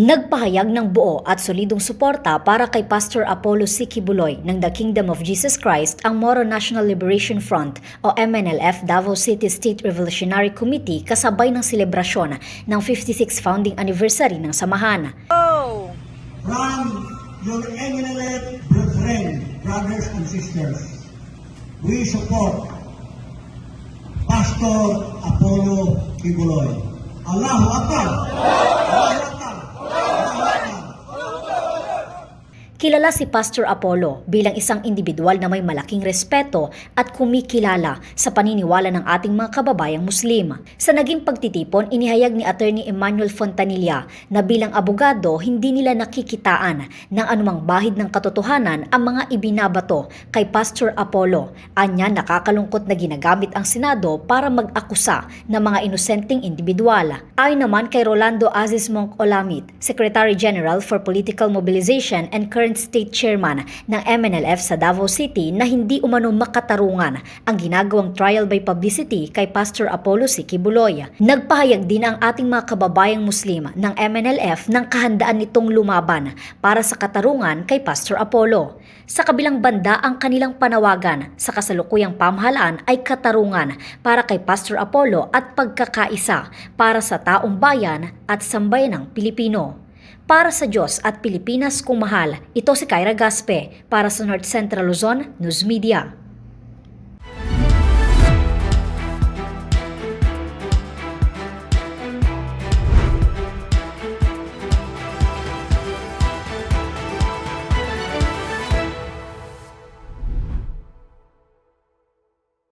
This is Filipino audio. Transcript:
Nagpahayag ng buo at solidong suporta para kay Pastor Apollo Siki Buloy ng The Kingdom of Jesus Christ ang Moro National Liberation Front o MNLF Davao City State Revolutionary Committee kasabay ng selebrasyon ng 56th founding anniversary ng samahan. from your eminent brethren, brothers and sisters. We support Pastor Apollo Kibuloy. Allahu Akbar! Allahu Akbar! Allahu Akbar! Kilala si Pastor Apollo bilang isang individual na may malaking respeto at kumikilala sa paniniwala ng ating mga kababayang Muslim. Sa naging pagtitipon, inihayag ni Attorney Emmanuel Fontanilla na bilang abogado hindi nila nakikitaan ng anumang bahid ng katotohanan ang mga ibinabato kay Pastor Apollo. Anya nakakalungkot na ginagamit ang Senado para mag-akusa ng mga inosenteng individual. Ayon naman kay Rolando Aziz Monk Olamit, Secretary General for Political Mobilization and current State Chairman ng MNLF sa Davao City na hindi umano makatarungan ang ginagawang trial by publicity kay Pastor Apollo Siki Buloy. Nagpahayag din ang ating mga kababayang Muslim ng MNLF ng kahandaan nitong lumaban para sa katarungan kay Pastor Apollo. Sa kabilang banda, ang kanilang panawagan sa kasalukuyang pamahalaan ay katarungan para kay Pastor Apollo at pagkakaisa para sa taong bayan at sambayanang Pilipino. Para sa Diyos at Pilipinas kung ito si Kyra Gaspe para sa North Central Luzon News Media.